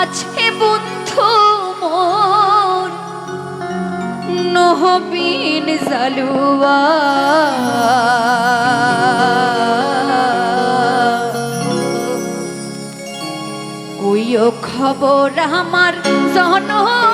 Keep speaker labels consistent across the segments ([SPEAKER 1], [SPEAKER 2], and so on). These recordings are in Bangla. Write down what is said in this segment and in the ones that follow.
[SPEAKER 1] আছে বন্ধু মন নহবিন জালুয়া। কইও খবর আমার জনম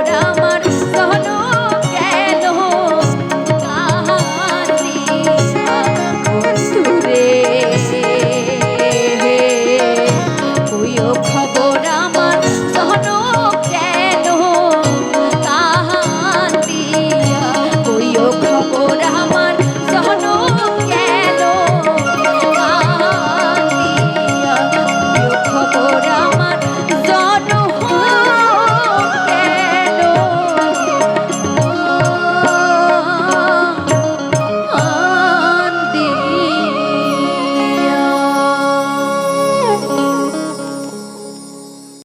[SPEAKER 1] Podamos.